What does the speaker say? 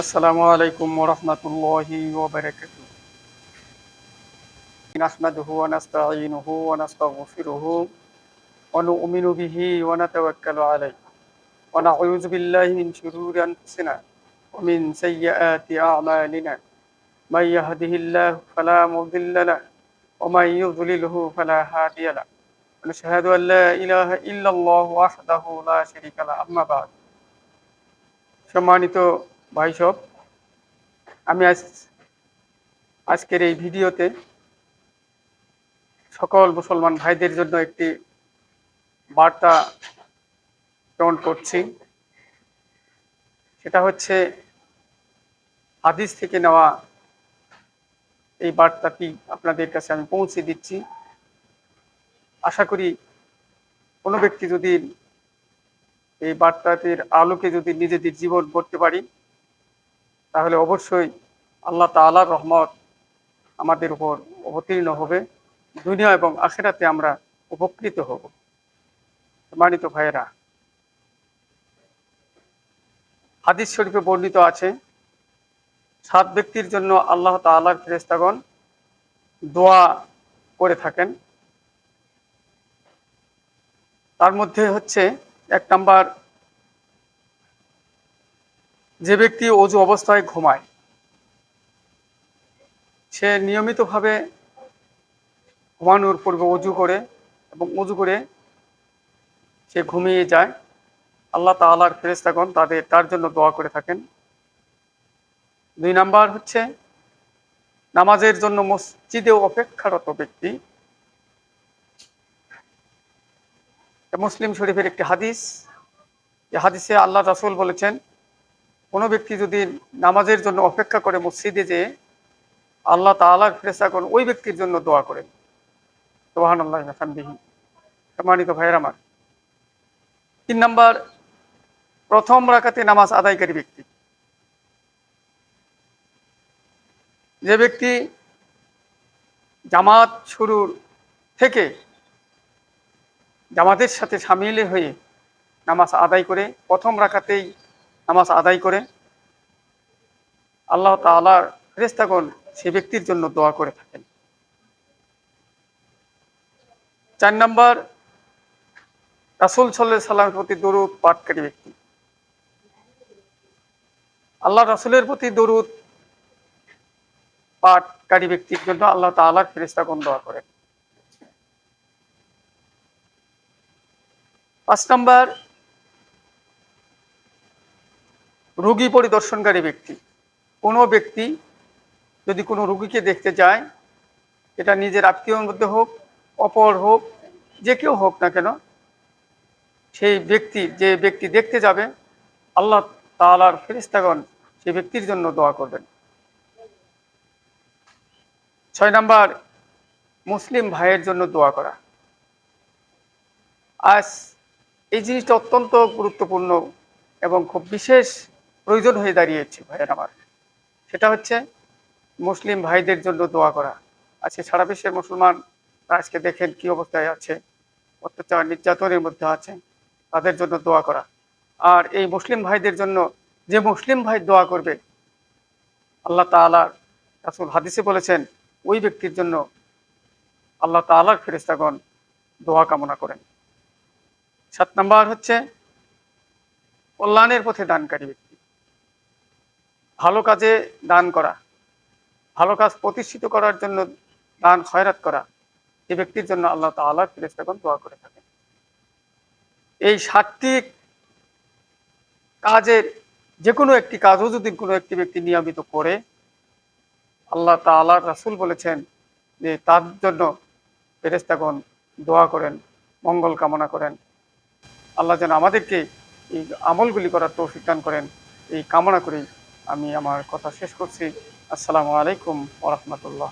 আসসালামু আলাইকুম ওরহমতুল্লাহি ওবরাকাত নাহমাদুহু ওয়া নাস্তাঈনুহু ওয়া নাস্তাগফিরুহু ওয়া নু'মিনু বিহি ওয়া নাতাওয়াক্কালু আলাইহি। ওয়া নাউযু বিল্লাহি মিন শুরুরি আনফুসিনা ওয়া মিন সাইয়্যাতি আ'মালিনা। মান ইয়াহদিহিল্লাহু ফালা মুদিল্লা লাহু ওয়া মান ইউদ্লিলহু ফালা হাদিয়া লাহু। ওয়া নাশহাদু আল লা ইলাহা ইল্লাল্লাহু ওয়াহদাহু লা শারীকা লাহু। আম্মা বা'দ। সম্মানিত ভাই সব, আমি আজ, আজকের এই ভিডিওতে সকল মুসলমান ভাইদের জন্য একটি বার্তা প্রেরণ করছি। সেটা হচ্ছে, হাদিস থেকে নেওয়া এই বার্তাটি আপনাদের কাছে আমি পৌঁছে দিচ্ছি। আশা করি কোনো ব্যক্তি যদি এই বার্তাটির আলোকে যদি নিজেদের জীবন করতে পারি তাহলে অবশ্যই আল্লাহ তাআলার রহমত আমাদের উপর অবতীর্ণ হবে, দুনিয়া এবং আখেরাতে আমরা উপকৃত হব। মানিত ভাইয়েরা, হাদিস শরীফে বর্ণিত আছে, সাত ব্যক্তির জন্য আল্লাহ তাআলার ফেরেস্তাগণ দোয়া করে থাকেন। তার মধ্যে হচ্ছে এক নাম্বার যে ব্যক্তি অজু অবস্থায় ঘুমায়, সে নিয়মিতভাবে ঘুমানোর পূর্বে অজু করে এবং অজু করে সে ঘুমিয়ে যায়। আল্লাহ তাআলার ফেরেস্তাগণ তাদের, তার জন্য দোয়া করে থাকেন। দুই নাম্বার হচ্ছে, নামাজের জন্য মসজিদে অপেক্ষারত ব্যক্তি। মুসলিম শরীফের একটি হাদিস এই হাদিসে আল্লাহ রাসুল বলেছেন কোনো ব্যক্তি যদি নামাজের জন্য অপেক্ষা করে মসজিদে যে আল্লাহ তালার ফেরেসাগণ ওই ব্যক্তির জন্য দোয়া করেন। সোহান আল্লাহ হামদিহি সম্মানিত ভাইয়ের আমার, তিন নাম্বার, প্রথম রাখাতে নামাজ আদায়কারী ব্যক্তি। যে ব্যক্তি জামাত শুরুর থেকে জামাতের সাথে সামিল হয়ে নামাজ আদায় করে প্রথম রাখাতেই নামাজ আদায় করে আল্লাহ তালার ফেরেস্তাগণ সে ব্যক্তির জন্য দোয়া করে থাকেন। চার নম্বর, রাসুল সাল্লাহ সাল্লামের প্রতি দরুদ পাঠকারী ব্যক্তি। আল্লাহ রাসুলের প্রতি দরুদ পাঠকারী ব্যক্তির জন্য আল্লাহ তালার ফেরেস্তাগণ দোয়া করেন। পাঁচ নম্বর রোগী পরিদর্শনকারী ব্যক্তি। কোনো ব্যক্তি যদি কোনো রুগীকে দেখতে যায় এটা নিজের আত্মীয়র মধ্যে হোক, অপর হোক, যে কেউ হোক না কেন, সেই ব্যক্তি, যে ব্যক্তি দেখতে যাবে, আল্লাহ তালার ফেরিস্তাগণ সেই ব্যক্তির জন্য দোয়া করবেন। ছয় নাম্বার, মুসলিম ভাইয়ের জন্য দোয়া করা। আজ এই জিনিসটা অত্যন্ত গুরুত্বপূর্ণ এবং খুব বিশেষ প্রয়োজন হয়ে দাঁড়িয়েছে ভাইয়ের আমার। সেটা হচ্ছে মুসলিম ভাইদের জন্য দোয়া করা। আজকে সারা বিশ্বের মুসলমান আজকে দেখেন কি অবস্থায় আছে, অত্যাচার, নির্যাতনের মধ্যে আছে, তাদের জন্য দোয়া করা। আর এই মুসলিম ভাইদের জন্য যে মুসলিম ভাই দোয়া করবে, আল্লাহ তালার রাসুল হাদিসে বলেছেন, ওই ব্যক্তির জন্য আল্লাহ তালার ফেরিস্তাগণ দোয়া কামনা করেন। সাত নাম্বার হচ্ছে, কল্যাণের পথে দানকারী ব্যক্তি। ভালো কাজে দান করা, ভালো কাজ প্রতিষ্ঠিত করার জন্য দান, খয়রাত করা এই ব্যক্তির জন্য আল্লাহ তাল্লাহ ফিরেস্তাগণ দোয়া করে থাকেন। এই সাতটি কাজের যে কোনো একটি কাজও যদি কোনো একটি ব্যক্তি নিয়মিত করে, আল্লাহ তাল্লাহ রাসুল বলেছেন যে তার জন্য ফেরেস্তাগণ দোয়া করেন, মঙ্গল কামনা করেন। আল্লাহ যেন আমাদেরকে এই আমলগুলি করার তৌফিক দান করেন, এই কামনা করেই আমি আমার কথা শেষ করছি। আসসালামু আলাইকুম ওরহমতুল্লাহ